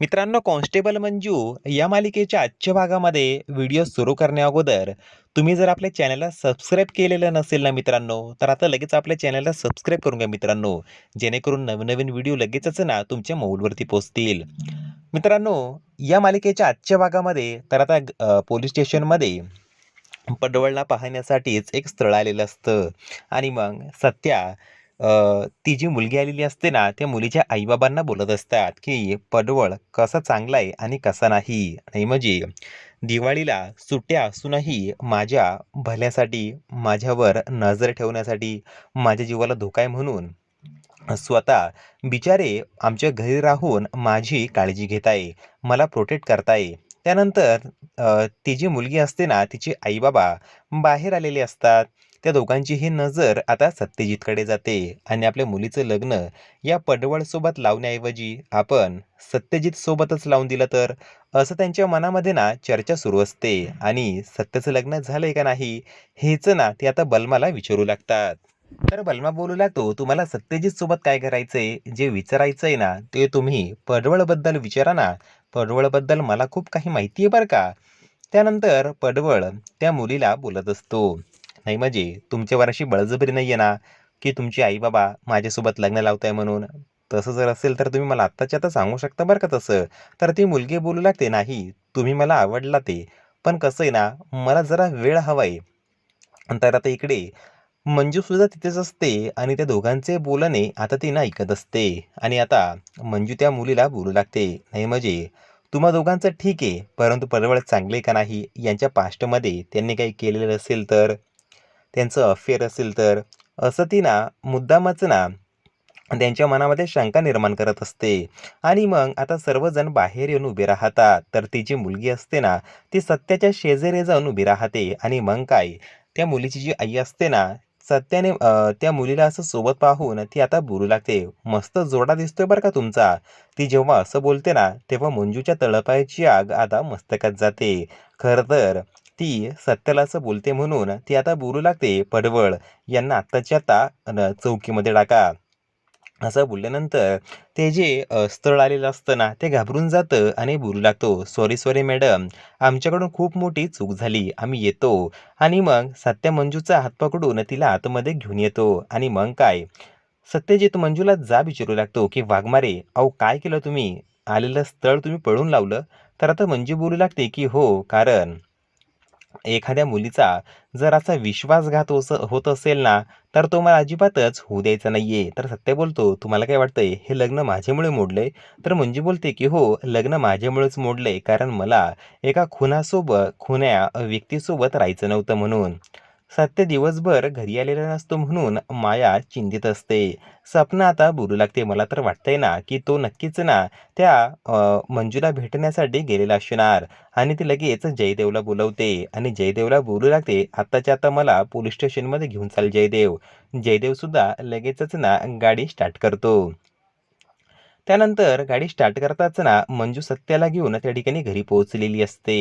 मित्रांनो कॉन्स्टेबल मंजू या मालिकेच्या आजच्या भागामध्ये व्हिडिओ सुरू करण्याअगोदर तुम्ही जर आपल्या चॅनलला सबस्क्राईब केलेलं नसेल ना मित्रांनो तर आता लगेच आपल्या चॅनलला सबस्क्राईब करून घ्या मित्रांनो जेणेकरून नवनवीन व्हिडिओ लगेचच ना तुमच्या मोबाईलवरती पोहोचतील. मित्रांनो या मालिकेच्या आजच्या भागामध्ये तर आता पोलीस स्टेशनमध्ये पडवळला पाहण्यासाठीच एक स्थळ आलेलं असतं. आणि मग सत्या ती जी मुलगी आलेली असते ना त्या मुलीच्या आईबाबांना बोलत असतात की पडवळ कसा चांगला आहे आणि कसा नाही. आणि म्हणजे दिवाळीला सुट्ट्या असूनही माझ्या भल्यासाठी माझ्यावर नजर ठेवण्यासाठी माझ्या जीवाला धोका आहे म्हणून स्वतः बिचारे आमच्या घरी राहून माझी काळजी घेत आहे मला प्रोटेक्ट करताय त्यानंतर ती जी मुलगी असते ना तिचे आईबाबा बाहेर आलेले असतात. त्या दोघांची ही नजर आता सत्यजितकडे जाते आणि आपल्या मुलीचं लग्न या पडवळसोबत लावण्याऐवजी आपण सत्यजित सोबतच लावून दिलं तर? असं त्यांच्या मनामध्ये ना चर्चा सुरू असते आणि सत्यचं लग्न झालंय का नाही हेच ना ते आता बलमाला विचारू लागतात. तर बलमा बोलू लागतो तुम्हाला सत्यजित सोबत काय करायचंय? जे विचारायचंय ना ते तुम्ही पडवळबद्दल विचारा ना. पडवळबद्दल मला खूप काही माहिती आहे बरं का. त्यानंतर पडवळ त्या मुलीला बोलत असतो. नाही म्हणजे तुमच्यावर अशी बळजबरी नाही आहे ना की तुमची आई बाबा माझ्यासोबत लग्न लावताय म्हणून? तसं जर असेल तर तुम्ही मला आत्ताच्या आता सांगू शकता बरं का तसं? तर ती मुलगी बोलू लागते नाही तुम्ही मला आवडला ते. पण कसं आहे ना मला जरा वेळ हवा आहे तर आता इकडे मंजूसुद्धा तिथेच असते आणि त्या दोघांचे बोलणे आता ती ना ऐकत असते. आणि आता मंजू त्या मुलीला बोलू लागते. नाही म्हणजे तुम्हा दोघांचं ठीक आहे परंतु परवड चांगले का नाही? यांच्या पास्टमध्ये त्यांनी काही केलेलं असेल तर? त्यांचं अफेअर असेल तर. असं ती ना मुद्दामच ना त्यांच्या मनामध्ये शंका निर्माण करत असते. आणि मग आता सर्वजण बाहेर येऊन उभे राहतात. तर ती जी मुलगी असते ना ती सत्याच्या शेजारी जाऊन उभी राहते. आणि मग काय? त्या मुलीची जी आई असते ना सत्याने त्या मुलीला असं सोबत पाहून ती आता बोलू लागते. मस्त जोडा दिसतोय बरं का तुमचा? ती जेव्हा असं बोलते ना तेव्हा मंजूच्या तळपायाची आग आता मस्तकात जाते. खरं तर ती सत्याला असं बोलते म्हणून ती आता बोलू लागते. पडवळ यांना आत्ताच्या आता न- चौकीमध्ये टाका. असं बोलल्यानंतर ते जे स्थळ आलेलं असतं ना ते घाबरून जातं आणि बोलू लागतो. सॉरी सॉरी मॅडम आमच्याकडून खूप मोठी चूक झाली. आम्ही येतो. आणि मग सत्य मंजूचा हात पकडून तिला आतमध्ये घेऊन येतो. आणि मग काय? सत्यजित मंजूला जा विचारू लागतो की वाघमारे अहो काय केलं तुम्ही? आलेलं स्थळ तुम्ही पळून लावलं? तर आता मंजू बोलू लागते की हो कारण एखाद्या मुलीचा जर असा विश्वासघात होस होत असेल ना तर तो मला अजिबातच होऊ द्यायचा नाही आहे तर सत्य बोलतो तुम्हाला काय वाटतंय? हे लग्न माझ्यामुळे मोडलंय? तर म्हणजे बोलते की हो लग्न माझ्यामुळेच मोडलंय कारण मला एका खुनासोबत खुन्या व्यक्तीसोबत राहायचं नव्हतं म्हणून. सत्य दिवसभर घरी आलेला नसतो म्हणून माया चिंतित असते. सपना आता बोलू लागते. मला तर वाटतंय ना की तो नक्कीच ना त्या मंजूला भेटण्यासाठी गेलेला असणार. आणि ती लगेच जयदेवला बोलवते. आणि जयदेवला बोलू लागते आत्ताच्या आता मला पोलीस स्टेशनमध्ये घेऊन चाल जयदेव. जयदेवसुद्धा लगेचच ना गाडी स्टार्ट करतो. त्यानंतर गाडी स्टार्ट करताच ना मंजू सत्याला घेऊन त्या ठिकाणी घरी पोहोचलेली असते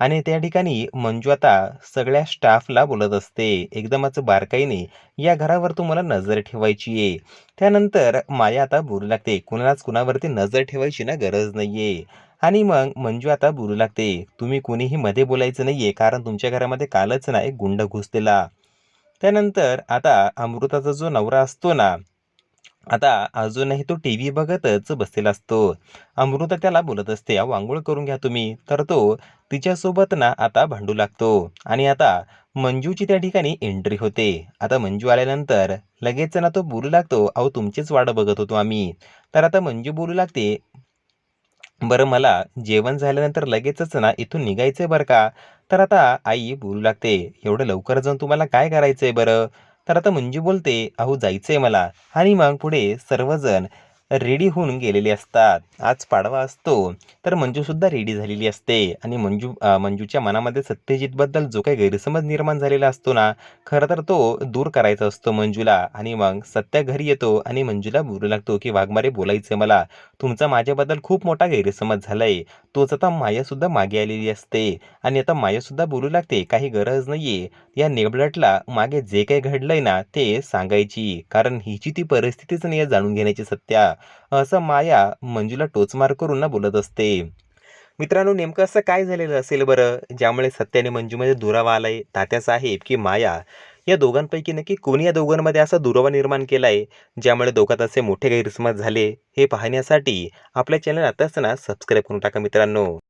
आणि त्या ठिकाणी मंजू आता सगळ्या स्टाफला बोलत असते. एकदमच बारकाईने या घरावर तुम्हाला नजर ठेवायची आहे. त्यानंतर माया आता बोलू लागते. कुणालाच कुणावरती नजर ठेवायची ना गरज नाहीये. आणि मग मंजू आता बोलू लागते. तुम्ही कुणीही मध्ये बोलायचं नाहीये कारण तुमच्या घरामध्ये कालच ना एक गुंड घुसलेला. त्यानंतर आता अमृताचा जो नवरा असतो ना आता अजूनही तो टी व्ही बघतच बसलेला असतो. अमृता त्याला बोलत असते अहो आंघोळ करून घ्या तुम्ही. तर तो तिच्यासोबत ना आता भांडू लागतो. आणि आता मंजूची त्या ठिकाणी एंट्री होते. आता मंजू आल्यानंतर लगेच ना तो बोलू लागतो अहो तुमचीच वाट बघत होतो आम्ही. तर आता मंजू बोलू लागते बरं मला जेवण झाल्यानंतर लगेचच ना इथून निघायचंय बरं का? तर आता आई बोलू लागते एवढं लवकर जाऊन तुम्हाला काय करायचंय बरं? तर आता मंजू बोलते अहो जायचंय मला. आणि मग पुढे सर्वजण रेडी होऊन गेलेले असतात. आज पाडवा असतो. तर मंजूसुद्धा रेडी झालेली असते. आणि मंजू मंजूच्या मनामध्ये सत्यजितबद्दल जो काही गैरसमज निर्माण झालेला असतो ना खरं तर तो दूर करायचा असतो मंजूला. आणि मग सत्या घरी येतो आणि मंजूला बोलू लागतो की वाघमारे बोलायचं मला. तुमचा माझ्याबद्दल खूप मोठा गैरसमज झालाय. तोच आता मायासुद्धा मागे आलेली असते. आणि आता मायासुद्धा बोलू लागते. काही गरज नाहीये. या नेबलटला मागे जे काही घडलंय ना ते सांगायची. कारण हिची ती परिस्थितीच नाही आहे जाणून घेण्याची सत्या. असं माया मंजूला टोचमार करून ना बोलत असते. मित्रांनो नेमकं असं काय झालेलं असेल बरं? ज्यामुळे सत्याने मंजूमध्ये दुरावा आलाय तात्यासाहेब की माया? या दोघांपैकी नक्की कोणी या दोघांमध्ये असा दुरावा निर्माण केलाय ज्यामुळे दोघात असे मोठे गैरसमज झाले? हे पाहण्यासाठी आपल्या चॅनल आताच ना सबस्क्राईब करून टाका मित्रांनो.